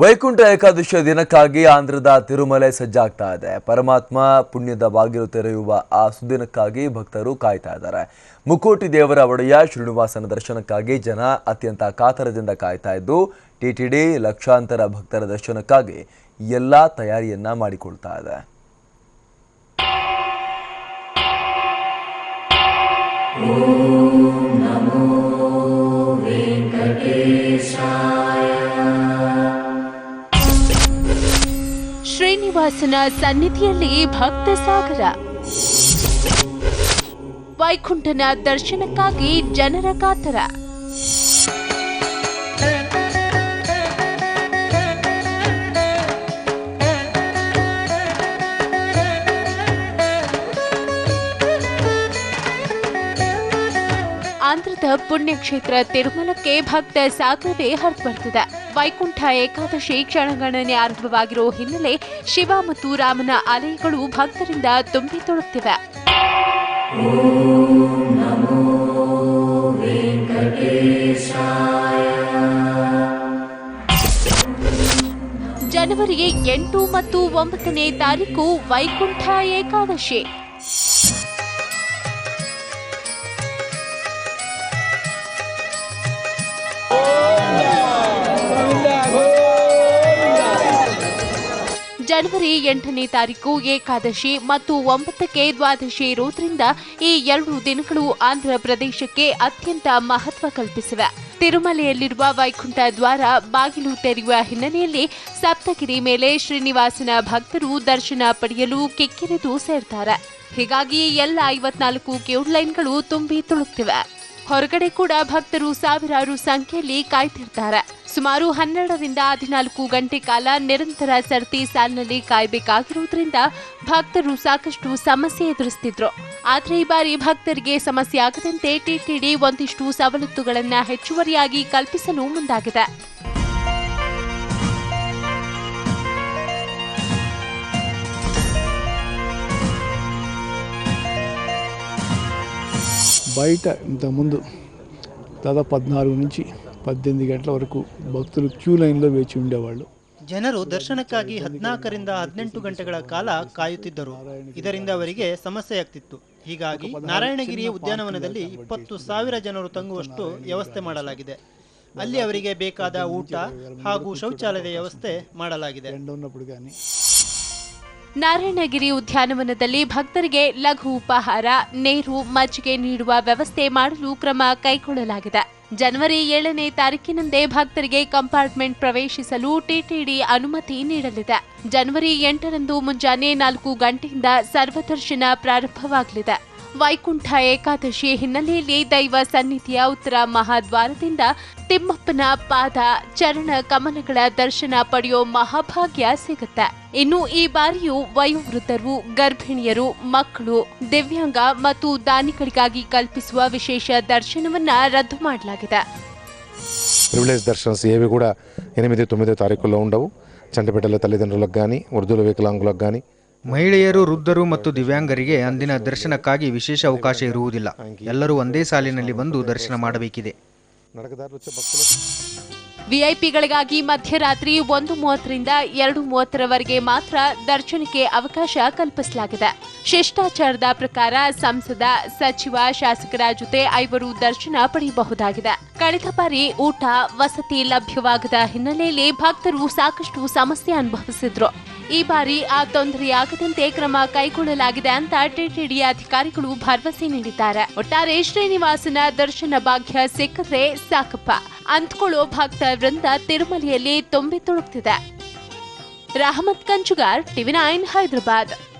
ವೈಕುಂಠ ಏಕಾದಶಿಯ ದಿನಕ್ಕಾಗಿ ಆಂಧ್ರದ ತಿರುಮಲೆ ಸಜ್ಜಾಗ್ತಾ ಇದೆ. ಪರಮಾತ್ಮ ಪುಣ್ಯದ ಬಾಗಿಲು ತೆರೆಯುವ ಆ ಸುದಿನಕ್ಕಾಗಿ ಭಕ್ತರು ಕಾಯ್ತಾ ಇದ್ದಾರೆ. ಮುಕೋಟಿ ದೇವರ ಒಡೆಯ ಶ್ರೀನಿವಾಸನ ದರ್ಶನಕ್ಕಾಗಿ ಜನ ಅತ್ಯಂತ ಕಾತರದಿಂದ ಕಾಯ್ತಾ ಇದ್ದು ಟಿಟಿಡಿ ಲಕ್ಷಾಂತರ ಭಕ್ತರ ದರ್ಶನಕ್ಕಾಗಿ ಎಲ್ಲ ತಯಾರಿಯನ್ನ ಮಾಡಿಕೊಳ್ತಾ ಇದೆ. ಶ್ರೀನಿವಾಸನ ಸನ್ನಿಧಿಯಲ್ಲಿ ಭಕ್ತ ಸಾಗರ. ವೈಕುಂಠನ ದರ್ಶನಕ್ಕಾಗಿ ಜನರ ಕಾತರ. ಆಂಧ್ರದ ಪುಣ್ಯಕ್ಷೇತ್ರ ತಿರುಮಲಕ್ಕೆ ಭಕ್ತ ಸಾಗರವೇ ಹರಿದು ಬರ್ತಿದೆ. ವೈಕುಂಠ ಏಕಾದಶಿ ಕ್ಷಣಗಣನೆ ಆರಂಭವಾಗಿರುವ ಹಿನ್ನೆಲೆ ಶಿವ ಮತ್ತು ರಾಮನ ಆಲಯಗಳು ಭಕ್ತರಿಂದ ತುಂಬಿ ತೊಳುತ್ತಿವೆ ಜನವರಿ ಎಂಟು ಮತ್ತು ಒಂಬತ್ತನೇ ತಾರೀಕು ವೈಕುಂಠ ಏಕಾದಶಿ. ಜನವರಿ ಎಂಟನೇ ತಾರೀಕು ಏಕಾದಶಿ ಮತ್ತು ಒಂಬತ್ತಕ್ಕೆ ದ್ವಾದಶಿ ಇರುವುದರಿಂದ ಈ ಎರಡು ದಿನಗಳು ಆಂಧ್ರ ಪ್ರದೇಶಕ್ಕೆ ಅತ್ಯಂತ ಮಹತ್ವ ಕಲ್ಪಿಸಿವೆ. ತಿರುಮಲೆಯಲ್ಲಿರುವ ವೈಕುಂಠ ದ್ವಾರ ಬಾಗಿಲು ತೆರೆಯುವ ಹಿನ್ನೆಲೆಯಲ್ಲಿ ಸಪ್ತಗಿರಿ ಮೇಲೆ ಶ್ರೀನಿವಾಸನ ಭಕ್ತರು ದರ್ಶನ ಪಡೆಯಲು ಕಿಕ್ಕಿರಿದು ಸೇರ್ತಾರೆ. ಹೀಗಾಗಿ ಎಲ್ಲ ಐವತ್ನಾಲ್ಕು ಕ್ಯೂಡ್ ಲೈನ್ಗಳು ತುಂಬಿ ತುಳುಕ್ತಿವೆ. ಹೊರಗಡೆ ಕೂಡ ಭಕ್ತರು ಸಾವಿರಾರು ಸಂಖ್ಯೆಯಲ್ಲಿ ಕಾಯ್ತಿರ್ತಾರೆ. ಸುಮಾರು ಹನ್ನೆರಡರಿಂದ ಹದಿನಾಲ್ಕು ಗಂಟೆ ಕಾಲ ನಿರಂತರ ಸರತಿ ಸಾಲಿನಲ್ಲಿ ಕಾಯಬೇಕಾಗಿರುವುದರಿಂದ ಭಕ್ತರು ಸಾಕಷ್ಟು ಸಮಸ್ಯೆ ಎದುರಿಸ್ತಿದ್ರು. ಆದರೆ ಈ ಬಾರಿ ಭಕ್ತರಿಗೆ ಸಮಸ್ಯೆ ಆಗದಂತೆ ಟಿಟಿಡಿ ಒಂದಿಷ್ಟು ಸವಲತ್ತುಗಳನ್ನು ಹೆಚ್ಚುವರಿಯಾಗಿ ಕಲ್ಪಿಸಲು ಮುಂದಾಗಿದೆ. బయట ఇంతకుముందు దాదాపు పద్నాలుగు నుంచి పద్దెనిమిది గంటల వరకు భక్తులు క్యూ లైన్లో వేచి ఉండేవాళ్ళు ಜನರು ದರ್ಶನಕ್ಕಾಗಿ ಹದಿನಾಲ್ಕರಿಂದ ಹದಿನೆಂಟು ಗಂಟೆಗಳ ಕಾಲ ಕಾಯುತ್ತಿದ್ದರು ಇದರಿಂದ ಅವರಿಗೆ ಸಮಸ್ಯೆಯಾಗ್ತಿತ್ತು ಹೀಗಾಗಿ ನಾರಾಯಣಗಿರಿ ಉದ್ಯಾನವನದಲ್ಲಿ ಇಪ್ಪತ್ತು ಸಾವಿರ ಜನರು ತಂಗುವಷ್ಟು ವ್ಯವಸ್ಥೆ ಮಾಡಲಾಗಿದೆ ಅಲ್ಲಿ ಅವರಿಗೆ ಬೇಕಾದ ಊಟ ಹಾಗೂ ಶೌಚಾಲಯದ ವ್ಯವಸ್ಥೆ ಮಾಡಲಾಗಿದೆ ఎండ ఉన్నప్పుడు కానీ ನಾರಾಯಣಗಿರಿ ಉದ್ಯಾನವನದಲ್ಲಿ ಭಕ್ತರಿಗೆ ಲಘು ಉಪಹಾರ ನೀರು ಮಜ್ಜಿಗೆ ನೀಡುವ ವ್ಯವಸ್ಥೆ ಮಾಡಲು ಕ್ರಮ ಕೈಗೊಳ್ಳಲಾಗಿದೆ. ಜನವರಿ ಏಳನೇ ತಾರೀಕಿನಂದೇ ಭಕ್ತರಿಗೆ ಕಂಪಾರ್ಟ್ಮೆಂಟ್ ಪ್ರವೇಶಿಸಲು ಟಿಟಿಡಿ ಅನುಮತಿ ನೀಡಲಿದೆ. ಜನವರಿ ಎಂಟರಂದು ಮುಂಜಾನೆ ನಾಲ್ಕು ಗಂಟೆಯಿಂದ ಸರ್ವದರ್ಶನ ಪ್ರಾರಂಭವಾಗಲಿದೆ. ವೈಕುಂಠ ಏಕಾದಶಿ ಹಿನ್ನೆಲೆಯಲ್ಲಿ ದೈವ ಸನ್ನಿಧಿಯ ಉತ್ತರ ಮಹಾದ್ವಾರದಿಂದ ತಿಮ್ಮಪ್ಪನ ಪಾದ ಚರಣ ಕಮಲಗಳ ದರ್ಶನ ಪಡೆಯೋ ಮಹಾಭಾಗ್ಯ ಸಿಗುತ್ತೆ. ಇನ್ನು ಈ ಬಾರಿಯೂ ವಯೋವೃದ್ಧರು, ಗರ್ಭಿಣಿಯರು, ಮಕ್ಕಳು, ದಿವ್ಯಾಂಗ ಮತ್ತು ದಾನಿಗಳಿಗಾಗಿ ಕಲ್ಪಿಸುವ ವಿಶೇಷ ದರ್ಶನವನ್ನ ರದ್ದು ಮಾಡಲಾಗಿದೆ. ಪ್ರಿವಿಲೇಜ್ ದರ್ಶನ ಸೇವೆ ಕೂಡ ಎನಿಮಿದೆ తొమ్మిదో తారీఖుల్లో ఉండవు చంటిపేటలో తల్లిదండ్రులకు కానీ ಉರ್ದುಲ వికలాంగులకు కానీ ಮಹಿಳೆಯರು, ವೃದ್ಧರು ಮತ್ತು ದಿವ್ಯಾಂಗರಿಗೆ ಅಂದಿನ ದರ್ಶನಕ್ಕಾಗಿ ವಿಶೇಷ ಅವಕಾಶ ಇರುವುದಿಲ್ಲ. ಎಲ್ಲರೂ ಒಂದೇ ಸಾಲಿನಲ್ಲಿ ಬಂದು ದರ್ಶನ ಮಾಡಬೇಕಿದೆ. ವಿಐಪಿಗಳಿಗಾಗಿ ಮಧ್ಯರಾತ್ರಿ ಒಂದು ಮೂವತ್ತರಿಂದ ಎರಡು ಮೂವತ್ತರವರೆಗೆ ಮಾತ್ರ ದರ್ಶನಕ್ಕೆ ಅವಕಾಶ ಕಲ್ಪಿಸಲಾಗಿದೆ. ಶಿಷ್ಟಾಚಾರದ ಪ್ರಕಾರ ಸಂಸದ, ಸಚಿವ, ಶಾಸಕರ ಜೊತೆ ಐವರು ದರ್ಶನ ಪಡೆಯಬಹುದಾಗಿದೆ. ಕಳೆದ ಬಾರಿ ಊಟ, ವಸತಿ ಲಭ್ಯವಾಗದ ಹಿನ್ನೆಲೆಯಲ್ಲಿ ಭಕ್ತರು ಸಾಕಷ್ಟು ಸಮಸ್ಯೆ ಅನುಭವಿಸಿದ್ರು. ಈ ಬಾರಿ ಆ ತೊಂದರೆಯಾಗದಂತೆ ಕ್ರಮ ಕೈಗೊಳ್ಳಲಾಗಿದೆ ಅಂತ ಟಿಟಿಡಿ ಅಧಿಕಾರಿಗಳು ಭರವಸೆ ನೀಡಿದ್ದಾರೆ. ಒಟ್ಟಾರೆ ಶ್ರೀನಿವಾಸನ ದರ್ಶನ ಭಾಗ್ಯ ಸಿಕ್ಕರೆ ಸಾಕಪ್ಪ. ಅಂತ್ಕೊಳ್ಳೋ ಭಕ್ತ ವೃಂದ ತಿರುಮಲೆಯಲ್ಲಿ ತುಂಬಿ ತುಳುಕ್ತಿದೆ. Rahamath Kanchugar, TV nine Hyderabad.